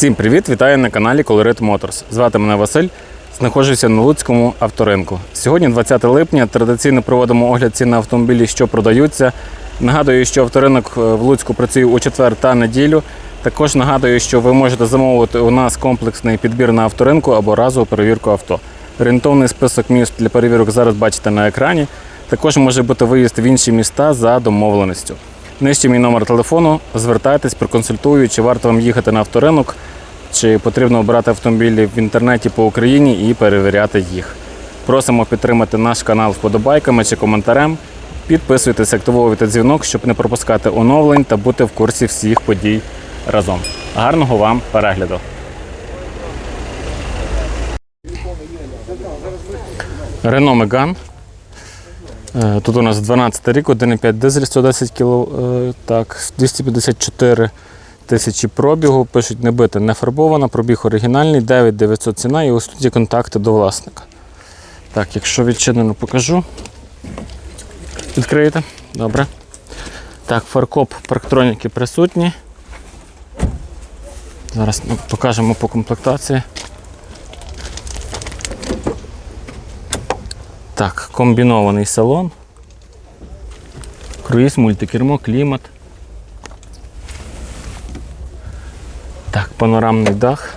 Всім привіт! Вітаю на каналі Colorit Motors. Звати мене Василь. Знаходжуся на Луцькому авторинку. Сьогодні, 20 липня, традиційно проводимо огляд цін на автомобілі, що продаються. Нагадую, що авторинок е, в Луцьку працює у четвер та неділю. Також нагадую, що ви можете замовити у нас комплексний підбір на авторинку або разову перевірку авто. Орієнтовний список міст для перевірок зараз бачите на екрані. Також може бути виїзд в інші міста за домовленістю. Нижче мій номер телефону. Звертайтесь, проконсультую, чи варто вам їхати на авторинок, чи потрібно обирати автомобілі в інтернеті по Україні і перевіряти їх. Просимо підтримати наш канал вподобайками чи коментарем. Підписуйтесь, активовуйте дзвінок, щоб не пропускати оновлень та бути в курсі всіх подій разом. Гарного вам перегляду! Рено Меган. Е, Тут у нас 12 рік, 1,5 дизель, 110 кг, так, 254 тисячі пробігу. Пишуть не бита, не фарбована, пробіг оригінальний, 9900 ціна і ось тут є контакти до власника. Так, якщо відчинено, покажу. Відкриєте? Добре. Так, фаркоп парктроніки присутні. Зараз ми покажемо по комплектації. Так, комбінований салон. Круїз, мультикермо, клімат. Панорамний дах.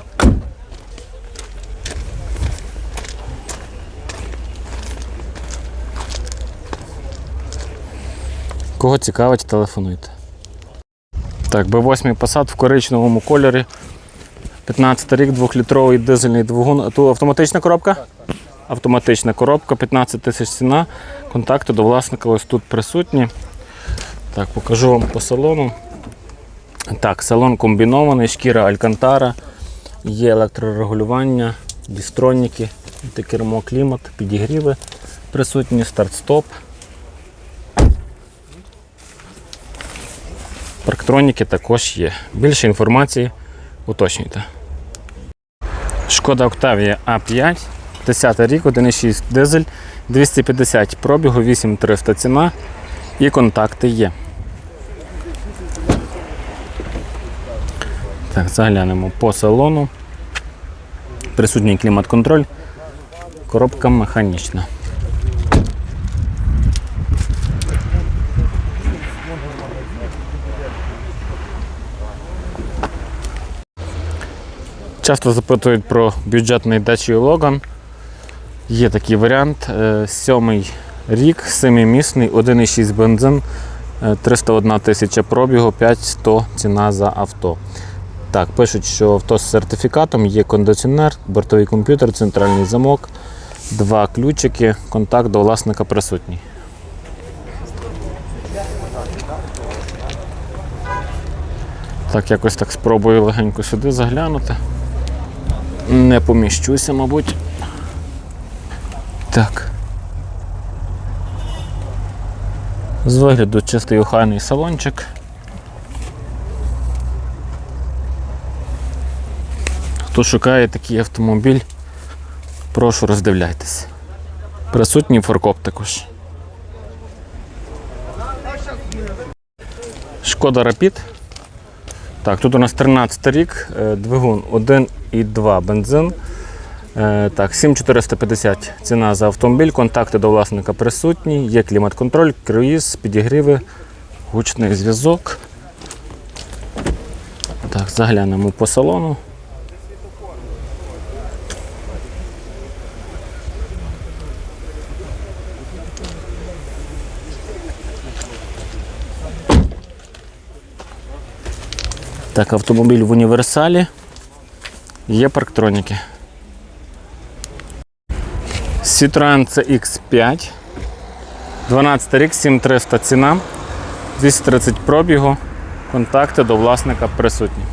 Кого цікавить, телефонуйте. Так, B8 Passat в коричневому кольорі. 15 рік, 2-літровий дизельний двигун. А тут автоматична коробка? Автоматична коробка, 15 тисяч ціна. Контакти до власника ось тут присутні. Так, покажу вам по салону. Так, салон комбінований, шкіра Алькантара, є електрорегулювання, дістроніки, кермо, клімат, підігріви присутні, старт-стоп. Парктроніки також є. Більше інформації уточнюйте. Шкода Octavia A5, 10 рік, 1,6 дизель, 250 пробігу, 8300 ціна і контакти є. Так, заглянемо по салону. Присутній клімат-контроль, коробка механічна. Часто запитують про бюджетний Dacia Logan. Є такий варіант. Е, Сьомий рік, семимісний, 1,6 бензин, е, 301 тисяча пробігу, 5100 ціна за авто. Так, пишуть, що авто з сертифікатом, є кондиціонер, бортовий комп'ютер, центральний замок, два ключики, контакт до власника присутній. Так, якось так спробую легенько сюди заглянути. Не поміщуся, мабуть. Так. З вигляду чистий охайний салончик. Хто шукає такий автомобіль, прошу роздивляйтесь. Присутній форкоп також. Шкода Rapid. Так, тут у нас 13 рік, е, двигун 1,2 бензин. Е, Так, 7450 ціна за автомобіль, контакти до власника присутні, є клімат-контроль, круїз, підігріви, гучний зв'язок. Так, заглянемо по салону. Так, автомобіль в універсалі. Є парктроніки. Citroen CX5. 12 рік, 7300 ціна, 230 пробігу, контакти до власника присутні.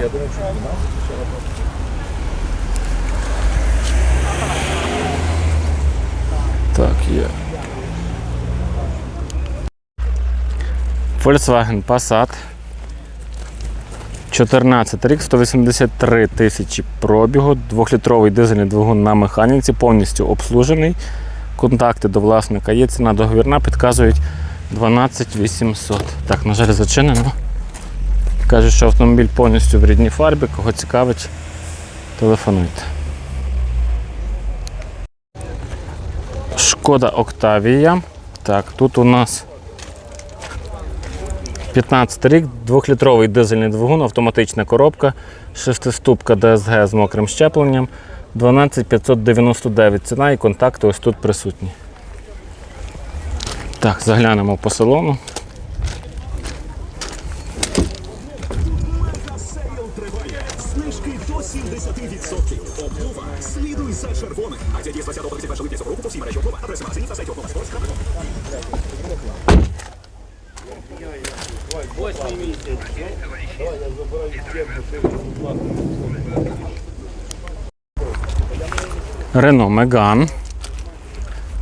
Я думаю, Так, є. Volkswagen Passat. 14 рік, 183 тисячі пробігу, двохлітровий дизельний двигун на механіці, повністю обслужений. Контакти до власника є, ціна договірна, підказують 12 800. Так, на жаль, зачинено. Кажуть, що автомобіль повністю в рідній фарбі, кого цікавить, телефонуйте. Шкода Октавія. Так, тут у нас 15 рік, 2-літровий дизельний двигун, автоматична коробка, шестиступка ДСГ з мокрим щепленням, 12599 ціна і контакти ось тут присутні. Так, заглянемо по салону. Renault Megane.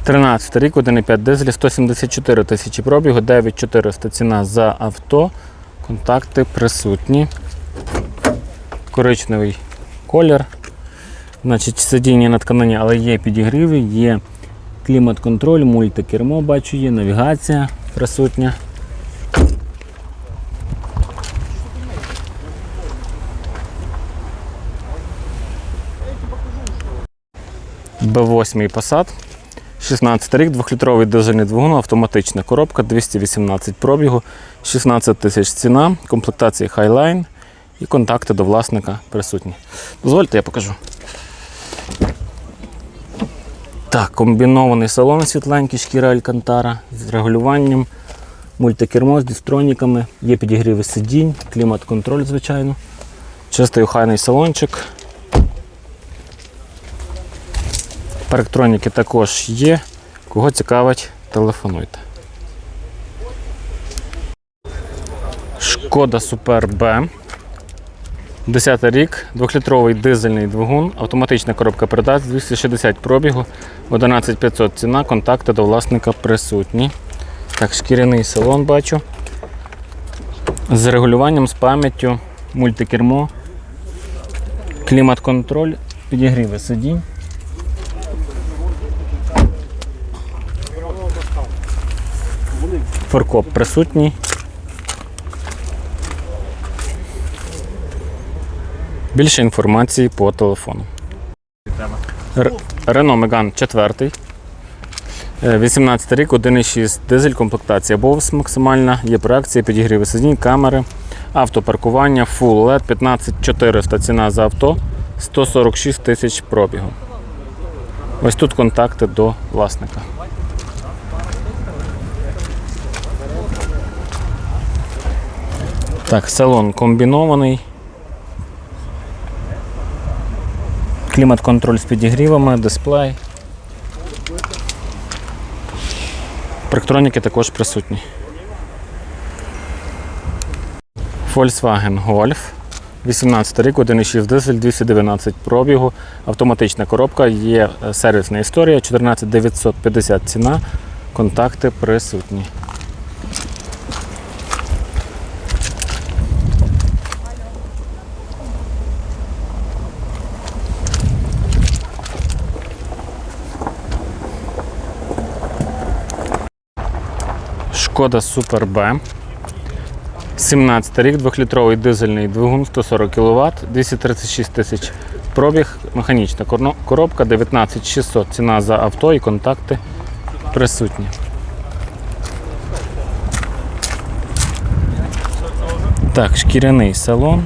13 рік, 1,5 дизель, 174 тисячі пробігу, 9400 ціна за авто. Контакти присутні. Коричневий колір. Значить, сидіння на тканині, але є підігріви, є клімат-контроль, мультикермо, бачу, є навігація присутня. Б8 Passat. 16 рік, 2-літровий дизельний двигун, автоматична коробка, 218 пробігу, 16 тисяч ціна, комплектації Highline і контакти до власника присутні. Дозвольте, я покажу. Так, комбінований салон світленький, шкіра Алькантара з регулюванням, мультикермо з дистроніками, є підігріви сидінь, клімат-контроль, звичайно. Чистий охайний салончик. Парктроніки також є. Кого цікавить, телефонуйте. Шкода Супер Б. 10 рік, 2-літровий дизельний двигун, автоматична коробка передач, 260 пробігу, 11500 ціна, контакти до власника присутні. Так, шкіряний салон бачу. З регулюванням, з пам'яттю, мультикермо, клімат-контроль, підігріви сидінь. Форкоп присутній. Більше інформації по телефону. Р- Renault Megane 4. 18 рік, 1,6 дизель, комплектація Bose максимальна, є проекція, підігріви сидінь, камери, автопаркування, Full LED, 15400 ціна за авто, 146 тисяч пробігу. Ось тут контакти до власника. Так, салон комбінований. Клімат-контроль з підігрівами, дисплей. Парктроніки також присутні. Volkswagen Golf. 18 рік, 1,6 дизель, 219 пробігу, автоматична коробка, є е, сервісна історія, 14950 ціна, контакти присутні. Шкода Супер Б. 17 рік, 2-літровий дизельний двигун, 140 кВт, 236 тисяч пробіг, механічна коробка, 19600 ціна за авто і контакти присутні. Так, шкіряний салон.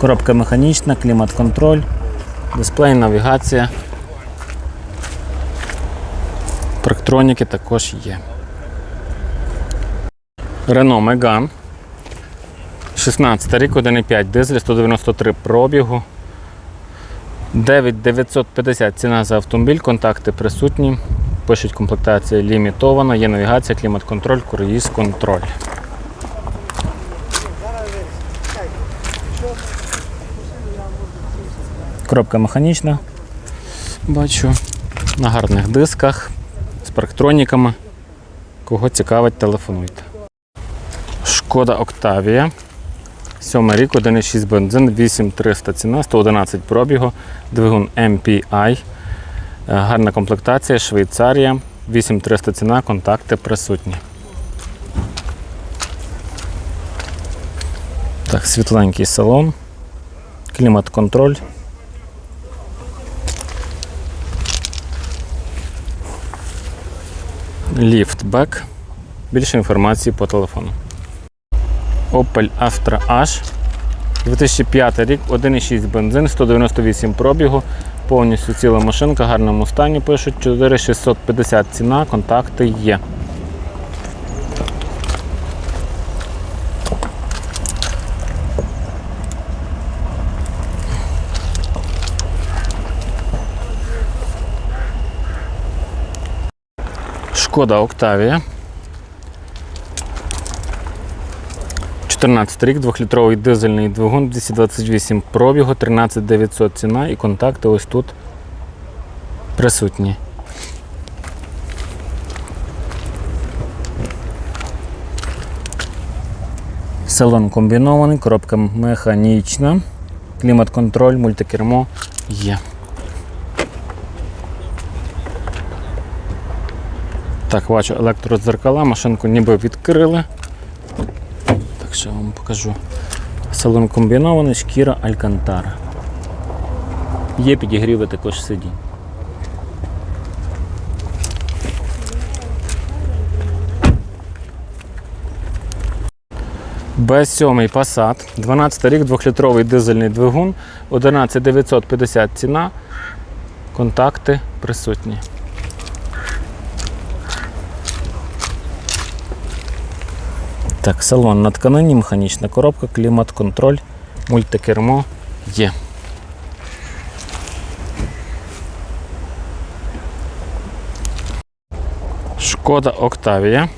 Коробка механічна, клімат-контроль, дисплей, навігація. Парктроніки також є. Renault Megane. 16 рік, 1,5 дизель, 193 пробігу. 9950 ціна за автомобіль, контакти присутні. Пишуть комплектація лімітована, є навігація, клімат-контроль, круїз контроль. Коробка механічна. Бачу. На гарних дисках парктроніками. Кого цікавить, телефонуйте. Шкода Октавія. Сьомий рік, 1,6 бензин, 8300 ціна, 111 пробігу, двигун MPI, е, гарна комплектація, Швейцарія, 8300 ціна, контакти присутні. Так, світленький салон, клімат-контроль. Ліфтбек. Більше інформації по телефону. Opel Astra H. 2005 рік, 1,6 бензин, 198 пробігу, повністю ціла машинка, гарному стані пишуть, 4650 ціна, контакти є. Шкода Октавія. 14 рік, 2-літровий дизельний двигун, 228 пробігу, 13900 ціна і контакти ось тут присутні. Салон комбінований, коробка механічна, клімат-контроль, мультикермо є. Так, бачу електродзеркала, машинку ніби відкрили. Так, ще вам покажу. Салон комбінований, шкіра Алькантара. Є підігріви також сидінь. Б7 Passat, 12 рік, 2-літровий дизельний двигун, 11950 ціна, контакти присутні. Так, салон на тканині, механічна коробка, клімат-контроль, мультикермо є. Шкода Октавія.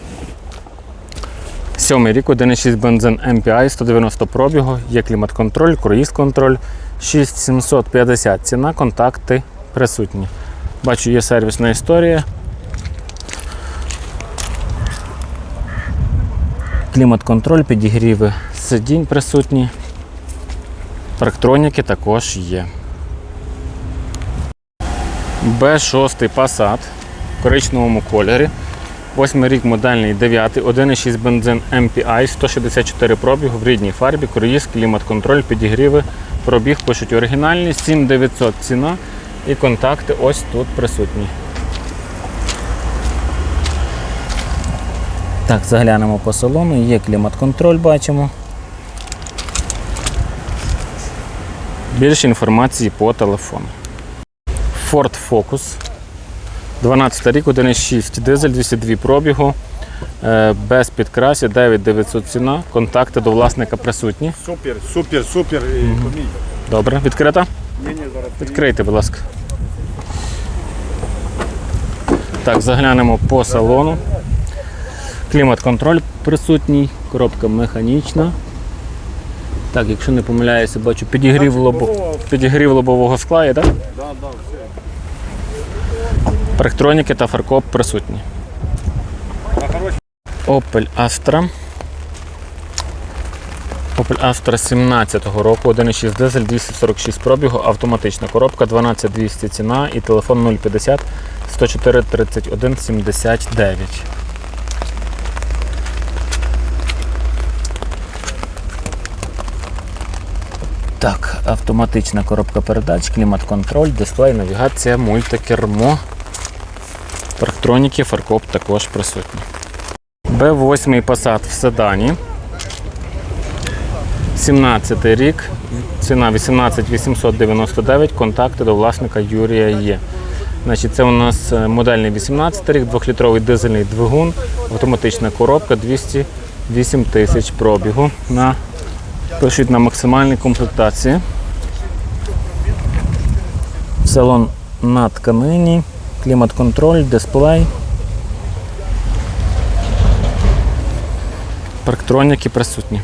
Сьомий рік, 1,6 бензин MPI, 190 пробігу, є клімат-контроль, круїз-контроль, 6750 ціна, контакти присутні. Бачу, є сервісна історія. Клімат-контроль, підігріви сидінь присутні. Парктроніки також є. Б6 Passat в коричневому кольорі. 8 рік модельний 9, 1,6 бензин MPI, 164 пробігу в рідній фарбі, круїз, клімат-контроль, підігріви, пробіг пишуть оригінальні, 7900 ціна і контакти ось тут присутні. Так, заглянемо по салону, є клімат-контроль, бачимо. Більше інформації по телефону. Ford Focus. 12 рік, 1,6 дизель, 202 пробігу, е, без підкрасів, 9900 ціна, контакти до власника присутні. Супер, супер, супер. помій. Добре, відкрита? Ні, ні, зараз. Відкрийте, будь ласка. Так, заглянемо по салону. Клімат-контроль присутній, коробка механічна. Так, якщо не помиляюся, бачу підігрів, лобо... підігрів лобового скла, є, так? Да, да, все. Парктроніки та фаркоп присутні. Opel Astra. Opel Astra 17-го року, 1,6 дизель, 246 пробігу, автоматична коробка, 12200 ціна і телефон 050 104 31 79. Так, автоматична коробка передач, клімат-контроль, дисплей, навігація, мультикермо. Парктроніки, фаркоп також присутні. Б8 Passat в седані. 17 рік, ціна 18 899, контакти до власника Юрія є. Значить, це у нас е, модельний 18 рік, 2-літровий дизельний двигун, автоматична коробка 208 тисяч пробігу. На, пишуть на максимальній комплектації. Салон на тканині, клімат-контроль, дисплей. Парктроніки присутні.